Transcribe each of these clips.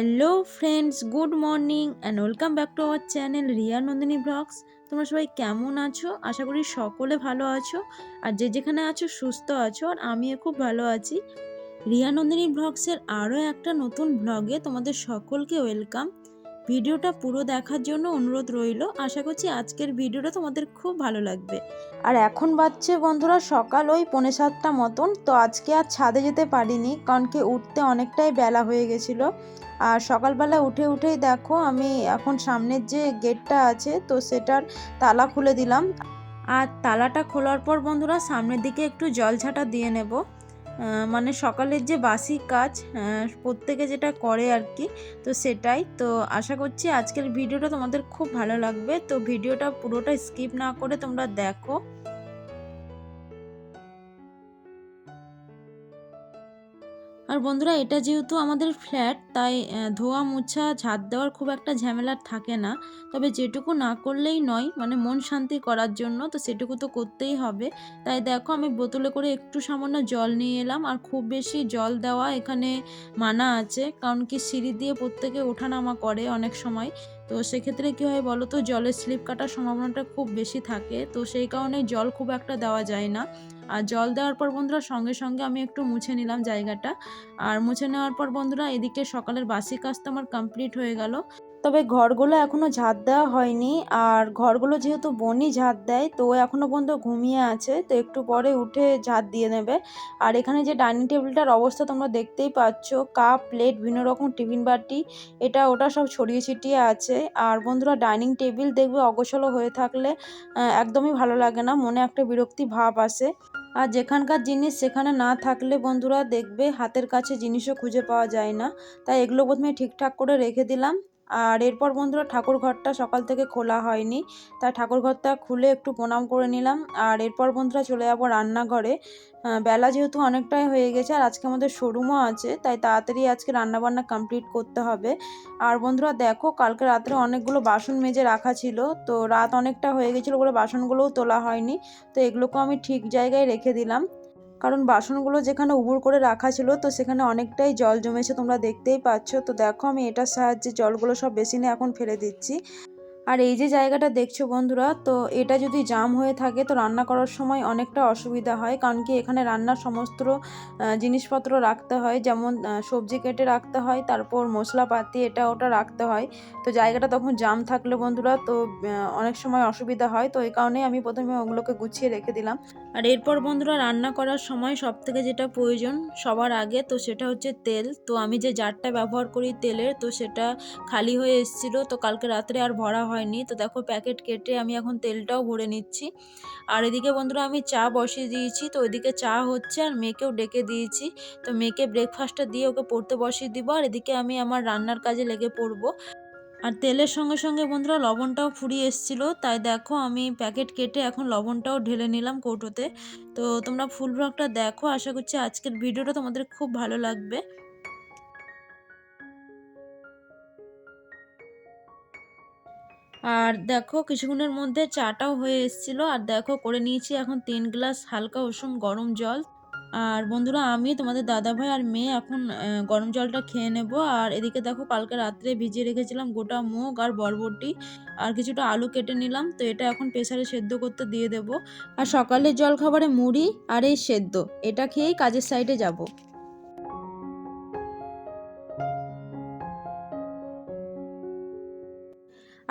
Hello friends, good morning and welcome back to our channel Riya Nandini vlogs. তোমরা সবাই কেমন আছো? আশা করি সকলে ভালো আছো। আর যে যেখানে আছো, সুস্থ আছো আর আমিও খুব ভালো আছি। রিয়া নন্দিনী ব্লগসের আরও একটা নতুন ব্লগে তোমাদের সকলকে ওয়েলকাম। ভিডিওটা পুরো দেখার জন্য অনুরোধ রইল। আশা করছি আজকের ভিডিওটা তোমাদের খুব ভালো লাগবে। আর এখন বাজছে বন্ধুরা সকাল ওই পৌনে সাতটা মতন। তো আজকে আর ছাদে যেতে পারিনি, কারণ কি উঠতে অনেকটাই বেলা হয়ে গেছিল। আর সকালবেলা উঠে উঠেই দেখো আমি এখন সামনের যে গেটটা আছে, তো সেটার তালা খুলে দিলাম। আর তালাটা খোলার পর বন্ধুরা সামনের দিকে একটু জল ছাটা দিয়ে নেব। মানে সকালের যে বাসি কাজ প্রত্যেকে যেটা করে আর কি, তো সেটাই। তো আশা করছি আজকের ভিডিওটা তোমাদের খুব ভালো লাগবে। তো ভিডিওটা পুরোটা স্কিপ না করে তোমরা দেখো। আর বন্ধুরা, এটা যেহেতু আমাদের ফ্ল্যাট, তাই ধোয়া মোছা ঝাড় দেওয়ার খুব একটা ঝামেলা থাকে না। তবে যেটুকু না করলেই নয় মানে মন শান্তি করার জন্য তো সেটুকু তো করতেই হবে। তাই দেখো, আমি বোতলে করে একটু সামান্য জল নিয়ে এলাম, আর খুব বেশি জল দেওয়া এখানে মানা আছে, কারণ কি সিঁড়ি দিয়ে প্রত্যেকে ওঠানামা করে অনেক সময়। তো সেক্ষেত্রে কী হয় বলো তো, জলের স্লিপ কাটার সম্ভাবনাটা খুব বেশি থাকে, তো সেই কারণে জল খুব একটা দেওয়া যায় না। আর জল দেওয়ার পর বন্ধুরা সঙ্গে সঙ্গে আমি একটু মুছে নিলাম জায়গাটা। আর মুছে নেওয়ার পর বন্ধুরা এদিকে সকালের বাসি কাজ তো আমার কমপ্লিট হয়ে গেল। তবে ঘরগুলো এখনও ঝাঁট দেওয়া হয়নি আর ঘরগুলো যেহেতু বনি ঝাঁট দেয়, তো এখনও পর্যন্ত ঘুমিয়ে আছে, তো একটু পরে উঠে ঝাঁট দিয়ে নেবে। আর এখানে যে ডাইনিং টেবিলটার অবস্থা তোমরা দেখতেই পাচ্ছ, কাপ, প্লেট, বিভিন্ন রকম টিফিন বাটি, এটা ওটা সব ছড়িয়ে ছিটিয়ে আছে। আর বন্ধুরা ডাইনিং টেবিল দেখবে অগোছালো হয়ে থাকলে একদমই ভালো লাগে না, মনে একটা বিরক্তি ভাব আসে। আর যেখানকার জিনিস সেখানে না থাকলে বন্ধুরা দেখবে হাতের কাছে জিনিসও খুঁজে পাওয়া যায় না। তাই এগুলো প্রথমে ঠিকঠাক করে রেখে দিলাম। আর এরপর বন্ধুরা ঠাকুর ঘরটা সকাল থেকে খোলা হয়নি, তাই ঠাকুর ঘরটা খুলে একটু প্রণাম করে নিলাম। আর এরপর বন্ধুরা চলে যাব রান্নাঘরে। বেলা যেহেতু অনেকটাই হয়ে গেছে আর আজকে আমাদের শোরুমও আছে, তাই তাড়াতাড়ি আজকে রান্নাবান্না কমপ্লিট করতে হবে। আর বন্ধুরা দেখো কালকে রাত্রে অনেকগুলো বাসন মেজে রাখা ছিল, তো রাত অনেকটা হয়ে গেছিল বলে বাসনগুলোও তোলা হয়নি, তো এগুলোকেও আমি ঠিক জায়গায় রেখে দিলাম। কারণ বাসনগুলো যেখানে উবুর করে রাখা ছিল, তো সেখানে অনেকটাই জল জমেছে, তোমরা দেখতেই পাচ্ছ। তো দেখো আমি এটার সাহায্যে জলগুলো সব বেসিনে এখন ফেলে দিচ্ছি। আর এই যে জায়গাটা দেখছ বন্ধুরা, তো এটা যদি জাম হয়ে থাকে, তো রান্না করার সময় অনেকটা অসুবিধা হয়। কারণ কি, এখানে রান্নার সমস্ত জিনিসপত্র রাখতে হয়। যেমন সবজি কেটে রাখতে হয়, তারপর মশলাপাতি, এটা ওটা রাখতে হয়। তো জায়গাটা তখন জাম থাকলে বন্ধুরা, তো অনেক সময় অসুবিধা হয়। তো এই কারণেই আমি প্রথমে ওগুলোকে গুছিয়ে রেখে দিলাম। আর এরপর বন্ধুরা, রান্না করার সময় সব থেকে যেটা প্রয়োজন সবার আগে, তো সেটা হচ্ছে তেল। তো আমি যে জারটা ব্যবহার করি তেলের, তো সেটা খালি হয়ে এসেছিল, তো কালকে রাত্রে আর ভরা হয়নি। তো দেখো প্যাকেট কেটে আমি এখন তেলটাও ভরে নিচ্ছি। আর এদিকে বন্ধুরা আমি চা বসিয়ে দিয়েছি। তো ওইদিকে চা হচ্ছে আর মেয়েকেও ডেকে দিয়েছি। তো মেয়েকে ব্রেকফাস্টটা দিয়ে ওকে পড়তে বসিয়ে দিব। আর এদিকে আমি আমার রান্নার কাজে লেগে পড়ব। আর তেলের সঙ্গে সঙ্গে বন্ধুরা লবণটাও ফুরিয়ে এসেছিল। তাই দেখো আমি প্যাকেট কেটে এখন লবণটাও ঢেলে নিলাম কৌটোতে। তো তোমরা ফুল ব্লগটা দেখো। আশা করছি আজকের ভিডিওটা তোমাদের খুব ভালো লাগবে। আর দেখো কিছুক্ষণের মধ্যে চাটাও হয়ে এসেছিল। আর দেখো করে নিয়েছি এখন তিন গ্লাস হালকা উষুম গরম জল। আর বন্ধুরা, আমি, তোমাদের দাদা ভাই আর মেয়ে এখন গরম জলটা খেয়ে নেব। আর এদিকে দেখো কালকে রাত্রে ভিজিয়ে রেখেছিলাম গোটা মুগ আর বরবটি। আর কিছুটা আলু কেটে নিলাম। তো এটা এখন প্রেসারে সেদ্ধ করতে দিয়ে দেব। আর সকালের জল খাবারে মুড়ি আর এই সেদ্ধ। এটা খেয়েই কাজের সাইডে যাব।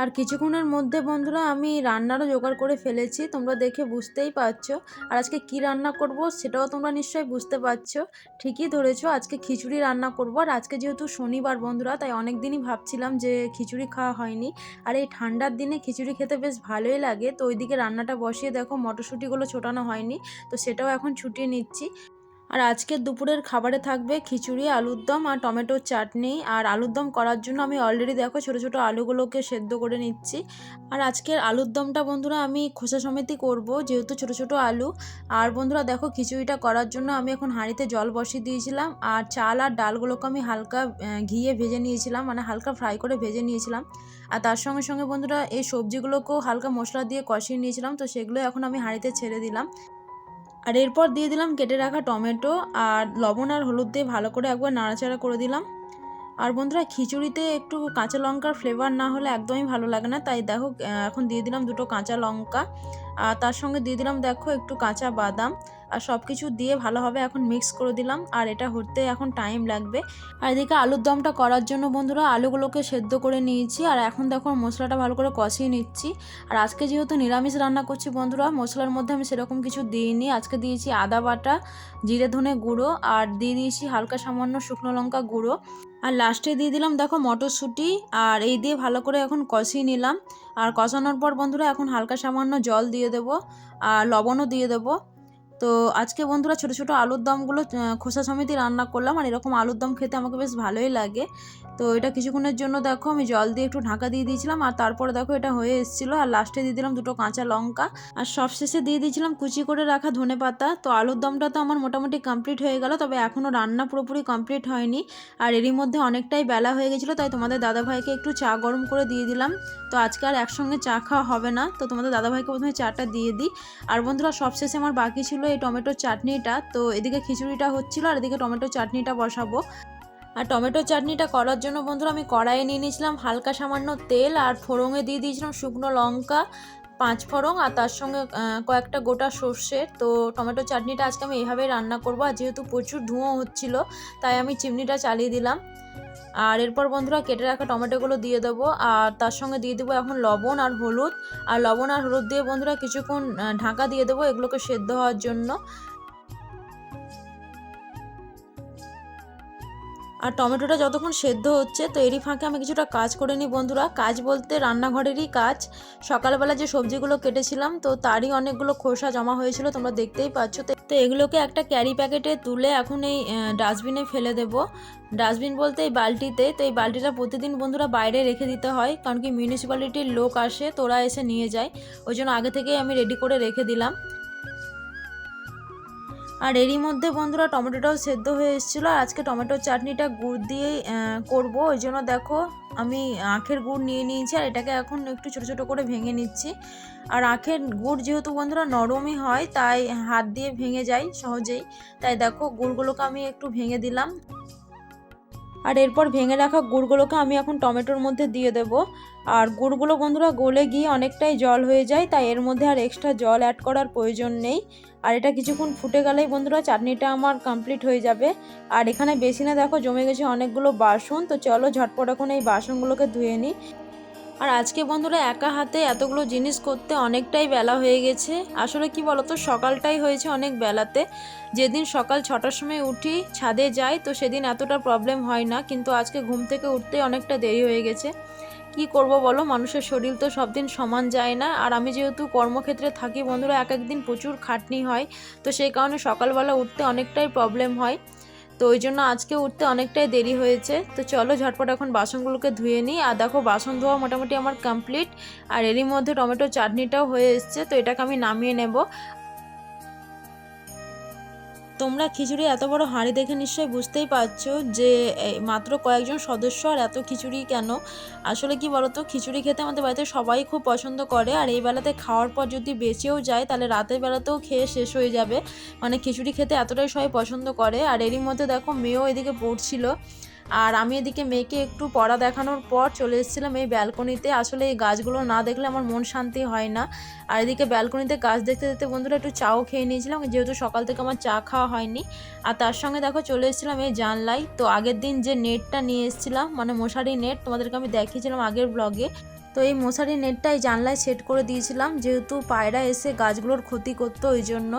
আর কিছুক্ষণের মধ্যে বন্ধুরা আমি রান্নারও জোগাড় করে ফেলেছি, তোমরা দেখে বুঝতেই পারছ। আর আজকে কি রান্না করব সেটাও তোমরা নিশ্চয়ই বুঝতে পারছ। ঠিকই ধরেছো, আজকে খিচুড়ি রান্না করব। আর আজকে যেহেতু শনিবার বন্ধুরা, তাই অনেক দিনই ভাবছিলাম যে খিচুড়ি খাওয়া হয়নি। আর এই ঠান্ডার দিনে খিচুড়ি খেতে বেশ ভালোই লাগে। তো ওইদিকে রান্নাটা বসিয়ে দেখো, মটরশুঁটিগুলো ছোটানো হয়নি, তো সেটাও এখন ছুটিয়ে নিচ্ছি। আর আজকের দুপুরের খাবারে থাকবে খিচুড়ি, আলুর দম আর টমেটোর চাটনি। আর আলুর দম করার জন্য আমি অলরেডি দেখো ছোটো ছোটো আলুগুলোকে সেদ্ধ করে নিচ্ছি। আর আজকের আলুর দমটা বন্ধুরা আমি খোসা সমেতই করব, যেহেতু ছোটো ছোটো আলু। আর বন্ধুরা দেখো খিচুড়িটা করার জন্য আমি এখন হাঁড়িতে জল বসিয়ে দিয়েছিলাম। আর চাল আর ডালগুলোকে আমি হালকা ঘিয়ে ভেজে নিয়েছিলাম মানে হালকা ফ্রাই করে ভেজে নিয়েছিলাম। আর তার সঙ্গে সঙ্গে বন্ধুরা এই সবজিগুলোকেও হালকা মশলা দিয়ে কষিয়ে নিয়েছিলাম, তো সেগুলো এখন আমি হাঁড়িতে ছেড়ে দিলাম। আর এরপর দিয়ে দিলাম কেটে রাখা টমেটো আর লবণ আর হলুদ দিয়ে ভালো করে একবার নাড়াচাড়া করে দিলাম। আর বন্ধুরা, খিচুড়িতে একটু কাঁচা লঙ্কার ফ্লেভার না হলে একদমই ভালো লাগে না। তাই দেখো এখন দিয়ে দিলাম দুটো কাঁচা লঙ্কা। আর তার সঙ্গে দিয়ে দিলাম, দেখো, একটু কাঁচা বাদাম। আর সব কিছু দিয়ে ভালোভাবে এখন মিক্স করে দিলাম। আর এটা হতে এখন টাইম লাগবে। আর এদিকে আলুর দমটা করার জন্য বন্ধুরা আলুগুলোকে সেদ্ধ করে নিয়েছি। আর এখন দেখো মশলাটা ভালো করে কষিয়ে নিচ্ছি। আর আজকে যেহেতু নিরামিষ রান্না করছি বন্ধুরা, মশলার মধ্যে আমি সেরকম কিছু দিইনি। আজকে দিয়েছি আদা বাটা, জিরে ধনে গুঁড়ো, আর দিয়ে দিয়েছি হালকা সামান্য শুকনো লঙ্কা গুঁড়ো। আর লাস্টে দিয়ে দিলাম দেখো মটরশুঁটি। আর এই দিয়ে ভালো করে এখন কষিয়ে নিলাম। আর কষানোর পর বন্ধুরা এখন হালকা সামান্য জল দিয়ে দেবো। আর লবণও দিয়ে দেবো। তো আজকে বন্ধুরা ছোটো ছোটো আলুর দমগুলো খোসা সমেতই রান্না করলাম আর এরকম আলুর দম খেতে আমাকে বেশ ভালোই লাগে। তো এটা কিছুক্ষণের জন্য দেখো আমি জল দিয়ে একটু ঢাকা দিয়ে দিয়েছিলাম আর তারপরে দেখো এটা হয়ে এসেছিল আর লাস্টে দিয়ে দিলাম দুটো কাঁচা লঙ্কা। আর সবশেষে দিয়ে দিয়েছিলাম কুচি করে রাখা ধনে পাতা। তো আলুর দমটা তো আমার মোটামুটি কমপ্লিট হয়ে গেল, তবে এখনও রান্না পুরোপুরি কমপ্লিট হয়নি। আর এরই মধ্যে অনেকটাই বেলা হয়ে গেছিল, তাই তোমাদের দাদাভাইকে একটু চা গরম করে দিয়ে দিলাম। তো আজকে আর একসঙ্গে চা খাওয়া হবে না, তো তোমাদের দাদাভাইকে প্রথমে চাটা দিয়ে দিই। আর বন্ধুরা সবশেষে আমার বাকি ছিল এই টমেটোর চাটনিটা, তো এদিকে খিচুড়িটা হচ্ছিল আর এদিকে টমেটোর চাটনিটা বসাবো। আর টমেটো চাটনিটা করার জন্য বন্ধুরা আমি কড়াইয়ে নিয়ে নিয়েছিলাম হালকা সামান্য তেল আর ফোড়ঙে দিয়ে দিয়েছিলাম শুকনো লঙ্কা, পাঁচ ফোড়ং আর তার সঙ্গে কয়েকটা গোটা সর্ষে। তো টমেটো চাটনিটা আজকে আমি এইভাবেই রান্না করব আর যেহেতু প্রচুর ধুঁয়ো হচ্ছিল, তাই আমি চিমনিটা চালিয়ে দিলাম। আর এরপর বন্ধুরা কেটে রাখা টমেটোগুলো দিয়ে দেবো, আর তার সঙ্গে দিয়ে দেবো এখন লবণ আর হলুদ। আর লবণ আর হলুদ দিয়ে বন্ধুরা কিছুক্ষণ ঢাকা দিয়ে দেবো এগুলোকে সেদ্ধ হওয়ার জন্য। আর টমেটোটা যতক্ষণ সেদ্ধ হচ্ছে, তো এরই ফাঁকে আমি কিছুটা কাজ করে নিই বন্ধুরা। কাজ বলতে রান্নাঘরেরই কাজ। সকালবেলা যে সবজিগুলো কেটেছিলাম, তো তারই অনেকগুলো খোসা জমা হয়েছিল, তোমরা দেখতেই পাচ্ছ। তো এগুলোকে একটা ক্যারি প্যাকেটে তুলে এখন এই ডাস্টবিনে ফেলে দেব। ডাস্টবিন বলতে এই বালতিতে, তো এই বালতিটা প্রতিদিন বন্ধুরা বাইরে রেখে দিতে হয়, কারণ কি মিউনিসিপ্যালিটির লোক আসে তোরা এসে নিয়ে যায়। ওই জন্য আগে থেকেই আমি রেডি করে রেখে দিলাম। আর এরই মধ্যে বন্ধুরা টমেটোটাও সেদ্ধ হয়ে এসেছিল আর আজকে টমেটোর চাটনিটা গুড় দিয়েই করব। ওই জন্য দেখো, আমি আখের গুড় নিয়ে নিয়েছি আর এটাকে এখন একটু ছোটো ছোটো করে ভেঙে নিচ্ছি। আর আখের গুড় যেহেতু বন্ধুরা নরমই হয়, তাই হাত দিয়ে ভেঙে যায় সহজেই। তাই দেখো, গুড়গুলোকে আমি একটু ভেঙে দিলাম। আর এরপর ভেঙে রাখা গুড়গুলোকে আমি এখন টমেটোর মধ্যে দিয়ে দেব। আর গুড়গুলো বন্ধুরা গলে গিয়ে অনেকটাই জল হয়ে যায়, তাই এর মধ্যে আর এক্সট্রা জল অ্যাড করার প্রয়োজন নেই। আর এটা কিছুক্ষণ ফুটে গেলেই বন্ধুরা চাটনিটা আমার কমপ্লিট হয়ে যাবে। আর এখানে বেশি না দেখো জমে গেছে অনেকগুলো বাসন, তো চলো ঝটপট এখন এই বাসনগুলোকে ধুয়ে নিই। আর আজকে বন্ধুরা একা হাতে এতগুলো জিনিস করতে অনেকটাই বেলা হয়ে গেছে। আসলে কি বলতো, সকালটাই হয়েছে অনেক বেলাতে। যেদিন সকাল ছটার সময় উঠি, ছাদে যাই, তো সেদিন এতটা প্রবলেম হয় না, কিন্তু আজকে ঘুম থেকে উঠতে অনেকটা দেরি হয়ে গেছে। কি করব বলো, মানুষের শরীর তো সব দিন সমান যায় না। আর আমি যেহেতু কর্মক্ষেত্রে থাকি বন্ধুরা এক একদিন প্রচুর খাটনি হয়, তো সেই কারণে সকালবেলা উঠতে অনেকটাই প্রবলেম হয়। তো ওই জন্য আজকে উঠতে অনেকটাই দেরি হয়েছে। তো চলো ঝটপট এখন বাসনগুলোকে ধুয়ে নিই। আর দেখো, বাসন ধোয়া মোটামুটি আমার কমপ্লিট আর এরই মধ্যে টমেটো চাটনিটাও হয়ে এসছে, তো এটাকে আমি নামিয়ে নেব। তোমরা খিচুড়ি এত বড় হাঁড়ি দেখে নিশ্চয়ই বুঝতেই পারছ যে মাত্র কয়েকজন সদস্য আর এত খিচুড়ি কেন? আসলে কি বলতো, খিচুড়ি খেতে আমাদের বাড়িতে সবাই খুব পছন্দ করে, আর এই বেলাতে খাওয়ার পর যদি বেঁচেও যায়, তাহলে রাতের বেলাতেও খেয়ে শেষ হয়ে যাবে। মানে খিচুড়ি খেতে এতটাই সবাই পছন্দ করে, আর এরই মধ্যে দেখো মেয়েও এদিকে পড়ছিল। আর আমি এদিকে মেয়েকে একটু পড়া দেখানোর পর চলে এসেছিলাম এই ব্যালকনিতে। আসলে এই গাছগুলো না দেখলে আমার মন শান্তি হয় না। আর এদিকে ব্যালকনিতে গাছ দেখতে দেখতে বন্ধুরা একটু চাও খেয়ে নিয়েছিলাম, যেহেতু সকাল থেকে আমার চা খাওয়া হয়নি। আর তার সঙ্গে দেখো চলে এসেছিলাম এই জানলাই তো আগের দিন যে নেটটা নিয়ে এসেছিলাম মানে মশারি নেট, তোমাদেরকে আমি দেখিয়েছিলাম আগের ব্লগে তো এই মশারি নেটটা এই জানলায় সেট করে দিয়েছিলাম, যেহেতু পায়রা এসে গাছগুলোর ক্ষতি করতো ওই জন্য।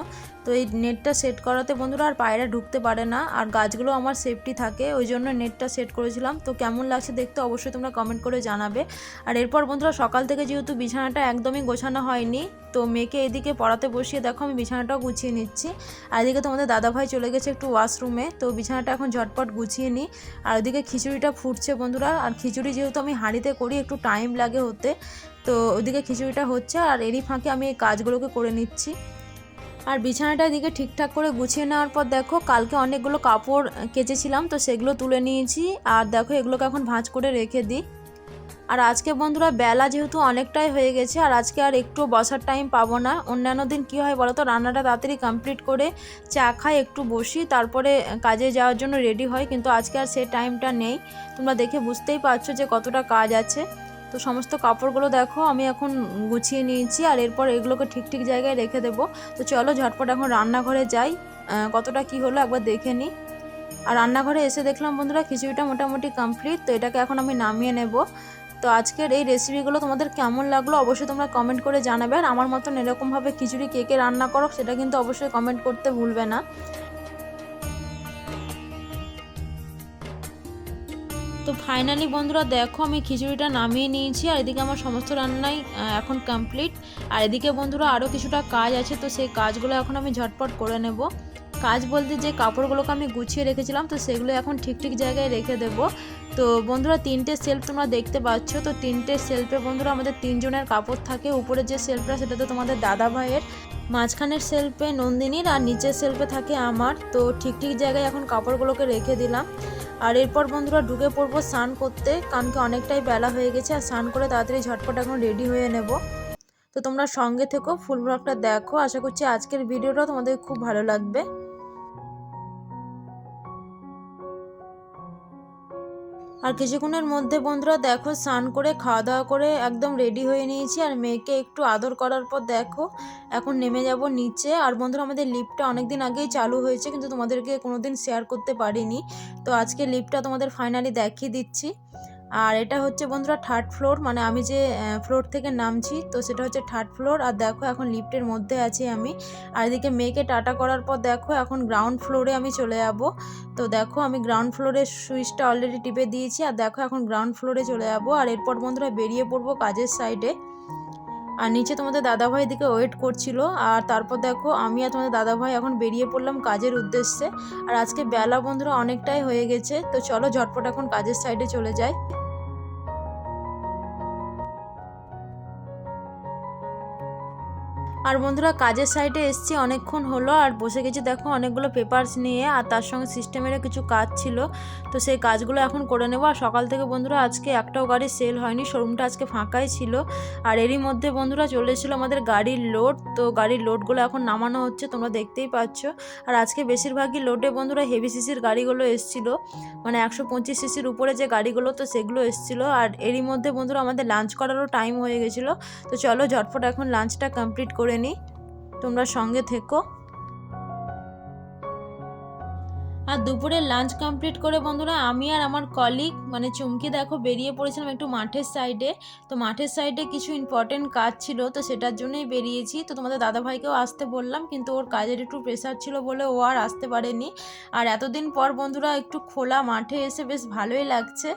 তো এই নেটটা সেট করাতে বন্ধুরা আর পায়রা ঢুকতে পারে না, আর গাছগুলো আমার সেফটি থাকে, ওই জন্য নেটটা সেট করেছিলাম। তো কেমন লাগছে দেখতে অবশ্যই তোমরা কমেন্ট করে জানাবে। আর এরপর বন্ধুরা সকাল থেকে যেহেতু বিছানাটা একদমই গোছানো হয়নি, তো মেয়েকে এদিকে পড়াতে বসিয়ে দেখো আমি বিছানাটাও গুছিয়ে নিচ্ছি। আর এদিকে তোমাদের দাদাভাই চলে গেছে একটু ওয়াশরুমে তো বিছানাটা এখন ঝটপট গুছিয়ে নিই আর ওদিকে খিচুড়িটা ফুটছে বন্ধুরা, আর খিচুড়ি যেহেতু আমি হাঁড়িতে করি, একটু টাইম লাগে হতে তো ওদিকে খিচুড়িটা হচ্ছে, আর এরই ফাঁকে আমি এই কাজগুলোকে করে নিচ্ছি। আর বিছানাটা এদিকে ঠিকঠাক করে গুছিয়ে নেওয়ার পর দেখো কালকে অনেকগুলো কাপড় কেচেছিলাম, তো সেগুলো তুলে নিয়েছি। আর দেখো এগুলোকে এখন ভাঁজ করে রেখে দিই। আর আজকে বন্ধুরা বেলা যেহেতু অনেকটাই হয়ে গেছে, আর আজকে আর একটু বসার টাইম পাবো না। অন্যান্য দিন কী হয় বলো তো রান্নাটা তাড়াতাড়ি কমপ্লিট করে চা খাই, একটু বসি, তারপরে কাজে যাওয়ার জন্য রেডি হয়, কিন্তু আজকে আর সে টাইমটা নেই। তোমরা দেখে বুঝতেই পারছ যে কতটা কাজ আছে। তো সমস্ত কাপড়গুলো দেখো, আমি এখন গুছিয়ে নিয়েছি আর এরপর এগুলোকে ঠিক ঠিক জায়গায় রেখে দেবো। তো চলো ঝটপট এখন রান্নাঘরে যাই। কতটা কি হলো একবার দেখে নিই আর রান্নাঘরে এসে দেখলাম বন্ধুরা খিচুড়িটা মোটামুটি কমপ্লিট তো এটাকে এখন আমি নামিয়ে নেব। তো আজকের এই রেসিপিগুলো তোমাদের কেমন লাগল অবশ্যই তোমরা কমেন্ট করে জানাবে। আর আমার মতন এরকমভাবে খিচুড়ি কে কে রান্না করো সেটা কিন্তু অবশ্যই কমেন্ট করতে ভুলবে না। তো ফাইনালি বন্ধুরা দেখো আমি খিচুড়িটা নামিয়ে নিয়েছি, আর এদিকে আমার সমস্ত রান্নাই এখন কমপ্লিট আর এদিকে বন্ধুরা আরও কিছুটা কাজ আছে, তো সেই কাজগুলো এখন আমি ঝটপট করে নেব। কাজ বলতে যে কাপড়গুলোকে আমি গুছিয়ে রেখেছিলাম, তো সেগুলো এখন ঠিক ঠিক জায়গায় রেখে দেব। তো বন্ধুরা তিনটে সেলফ তোমরা দেখতে পাচ্ছ, তো তিনটে সেলফে বন্ধুরা আমাদের তিনজনের কাপড় থাকে। উপরে যে সেলফটা সেটা তো তোমাদের দাদা ভাইয়ের। মাঝখানের সেলফে নন্দিনীর, আর নিচের সেলফে থাকে আমার। তো ঠিক ঠিক জায়গায় এখন কাপড়গুলোকে রেখে দিলাম। আর এরপর বন্ধুরা ঢুকে পড়ব স্নান করতে। কারণ কি অনেকটাই বেলা হয়ে গেছে, আর স্নান করে তাড়াতাড়ি ঝটপট এখন রেডি হয়ে নেব। তো তোমরা সঙ্গে থেকো, ফুল ব্লগটা দেখো। আশা করছি আজকের ভিডিওটা তোমাদের খুব ভালো লাগবে। আর কিছুক্ষণের মধ্যে বন্ধুরা দেখো, স্নান করে খাওয়া দাওয়া করে একদম রেডি হয়ে নিয়েছি। আর মেয়েকে একটু আদর করার পর দেখো, এখন নেমে যাব নিচে। আর বন্ধুরা, আমাদের লিফ্টটা অনেক দিন আগেই চালু হয়েছে, কিন্তু তোমাদেরকে কোনো দিন শেয়ার করতে পারিনি। তো আজকে লিফ্টটা তোমাদের ফাইনালি দেখিয়ে দিচ্ছি। আর এটা হচ্ছে বন্ধুরা থার্ড ফ্লোর মানে আমি যে ফ্লোর থেকে নামছি, তো সেটা হচ্ছে থার্ড ফ্লোর আর দেখো এখন লিফটের মধ্যে আছি আমি। আর এদিকে মেয়েকে টাটা করার পর দেখো এখন গ্রাউন্ড ফ্লোরে আমি চলে যাব। তো দেখো আমি গ্রাউন্ড ফ্লোরের সুইচটা অলরেডি টিপে দিয়েছি, আর দেখো এখন গ্রাউন্ড ফ্লোরে চলে যাব। আর এরপর বন্ধুরা বেরিয়ে পড়ব কাজের সাইডে আর নিচে তোমাদের দাদাভাই দিকে ওয়েট করছিল, আর তারপর দেখো আমি আর তোমাদের দাদাভাই এখন বেরিয়ে পড়লাম কাজের উদ্দেশ্যে। আর আজকে বেলা বন্ধুরা অনেকটাই হয়ে গেছে, তো চলো ঝটপট এখন কাজের সাইডে চলে যাই। আর বন্ধুরা, কাজের সাইডে এসছি, অনেকক্ষণ হলো, আর বসে গেছি, দেখো, অনেকগুলো পেপারস নিয়ে, আর তার সঙ্গে সিস্টেমেরও কিছু কাজ ছিল। তো সেই কাজগুলো এখন করে নেব। আর সকাল থেকে বন্ধুরা, আজকে একটাও গাড়ি সেল হয়নি শোরুমটা আজকে ফাঁকাই ছিল। আর এরই মধ্যে বন্ধুরা, চলে এসেছিল আমাদের গাড়ির লোড তো গাড়ির লোডগুলো এখন নামানো হচ্ছে, তোমরা দেখতেই পাচ্ছ। আর আজকে বেশিরভাগই লোডে বন্ধুরা হেভি সিসির গাড়িগুলো এসেছিল। মানে একশো পঁচিশ সিসির উপরে যে গাড়িগুলো, তো সেগুলো এসেছিল। আর এরই মধ্যে বন্ধুরা, আমাদের লাঞ্চ করারও টাইম হয়ে গেছিল। তো চলো ঝটফট এখন লাঞ্চটা কমপ্লিট করে নিই তোমরা সঙ্গে থেকো। আর দুপুরের লাঞ্চ কমপ্লিট করে বন্ধুরা আমি আর আমার কলিগ মানে চুমকি দেখো বেরিয়ে পড়েছিলাম একটু মাঠের সাইডে তো মাঠের সাইডে কিছু ইম্পর্টেন্ট কাজ ছিল, তো সেটার জন্যই বেরিয়েছি। তো তোমাদের দাদাভাইকেও আসতে বললাম, কিন্তু ওর কাজের একটু প্রেশার ছিল বলে ও আর আসতে পারেনি। আর এতদিন পর বন্ধুরা একটু খোলা মাঠে এসে বেশ ভালোই লাগছে।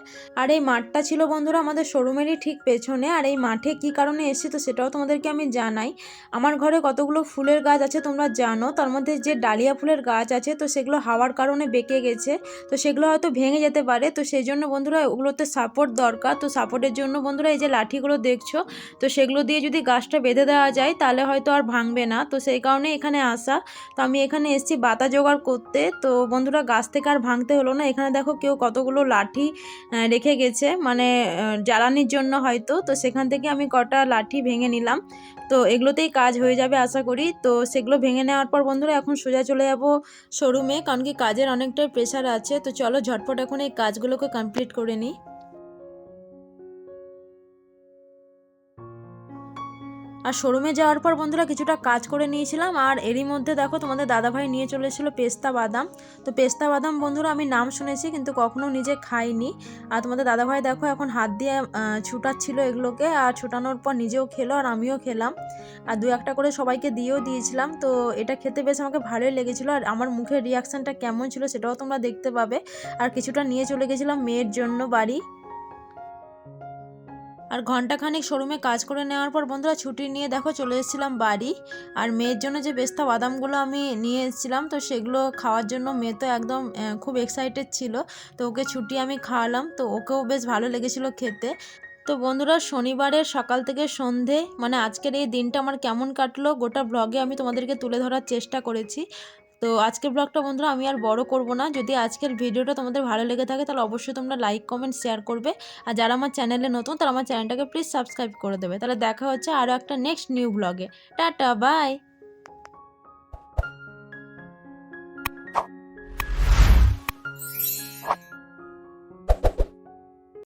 আর এই মাঠটা ছিল বন্ধুরা আমাদের শোরুমেরই ঠিক পেছনে। আর এই মাঠে কি কারণে এসেছি তো সেটাও তোমাদেরকে আমি জানাই। আমার ঘরে কতগুলো ফুলের গাছ আছে তোমরা জানো। তার মধ্যে যে ডালিয়া ফুলের গাছ আছে, তো সেগুলো হাওয়ার কারণে বেঁকে গেছে। তো সেগুলো হয়তো ভেঙে যেতে পারে। তো সেই জন্য বন্ধুরা ওগুলোতে সাপোর্ট দরকার। তো সাপোর্টের জন্য বন্ধুরা এই যে লাঠিগুলো দেখছ, তো সেগুলো দিয়ে যদি গাছটা বেঁধে দেওয়া যায়, তাহলে হয়তো আর ভাঙবে না। তো সেই কারণে এখানে আসা। তো আমি এখানে এসেছি বাতা জোগাড় করতে। তো বন্ধুরা গাছ থেকে আর ভাঙতে হলো না। এখানে দেখো কেউ কতগুলো লাঠি রেখে গেছে। মানে জ্বালানির জন্য হয়তো। তো সেখান থেকে আমি কটা লাঠি ভেঙে নিলাম। তো এগুলোতেই কাজ হয়ে যাবে আশা করি। তো সেগুলো ভেঙে নেওয়ার পর বন্ধুরা এখন সোজা চলে যাব শোরুমে। কারণ কি কাজের অনেকটাই প্রেশার আছে তো চলো ঝটপট এখন এই কাজগুলোকে কমপ্লিট করে নিই। আর শোরুমে যাওয়ার পর বন্ধুরা কিছুটা কাজ করে নিয়েছিলাম, আর এরই মধ্যে দেখো তোমাদের দাদাভাই নিয়ে চলে এসেছিল পেস্তা বাদাম। তো পেস্তা বাদাম বন্ধুরা আমি নাম শুনেছি কিন্তু কখনো নিজে খাইনি। আর তোমাদের দাদাভাই দেখো এখন হাত দিয়ে ছুটাচ্ছিল এগুলোকে, আর ছুটানোর পর নিজেও খেলো আর আমিও খেলাম। আর দু একটা করে সবাইকে দিয়েও দিয়েছিলাম, তো এটা খেতে বেশ আমাকে ভালোই লেগেছিলো। আর আমার মুখের রিয়াকশানটা কেমন ছিল সেটাও তোমরা দেখতে পাবে। আর কিছুটা নিয়ে চলে গেছিলাম মেয়ের জন্য বাড়ি। আর ঘন্টাখানিক শোরুমে কাজ করে নেওয়ার পর বন্ধুরা ছুটি নিয়ে দেখো চলে এসেছিলাম বাড়ি। আর মেয়ের জন্য যে বেস্তা বাদামগুলো আমি নিয়ে এসেছিলাম, তো সেগুলো খাওয়ার জন্য মেয়ে তো একদম খুব এক্সাইটেড ছিল। তো ওকে ছুটি আমি খাওয়ালাম, তো ওকেও বেশ ভালো লেগেছিলো খেতে। তো বন্ধুরা শনিবারের সকাল থেকে সন্ধে মানে আজকের এই দিনটা আমার কেমন কাটলো, গোটা ব্লগে আমি তোমাদেরকে তুলে ধরার চেষ্টা করেছি। তো আজকের ব্লগটা বন্ধুরা আমি আর বড় করব না। যদি আজকের ভিডিওটা তোমাদের ভালো লেগে থাকে তাহলে অবশ্যই তোমরা লাইক কমেন্ট শেয়ার করবে। আর যারা আমার চ্যানেলে নতুন তারা আমার চ্যানেলটাকে প্লিজ সাবস্ক্রাইব করে দেবে। তাহলে দেখা হচ্ছে আরও একটা নেক্সট নিউ ব্লগে টাটা বাই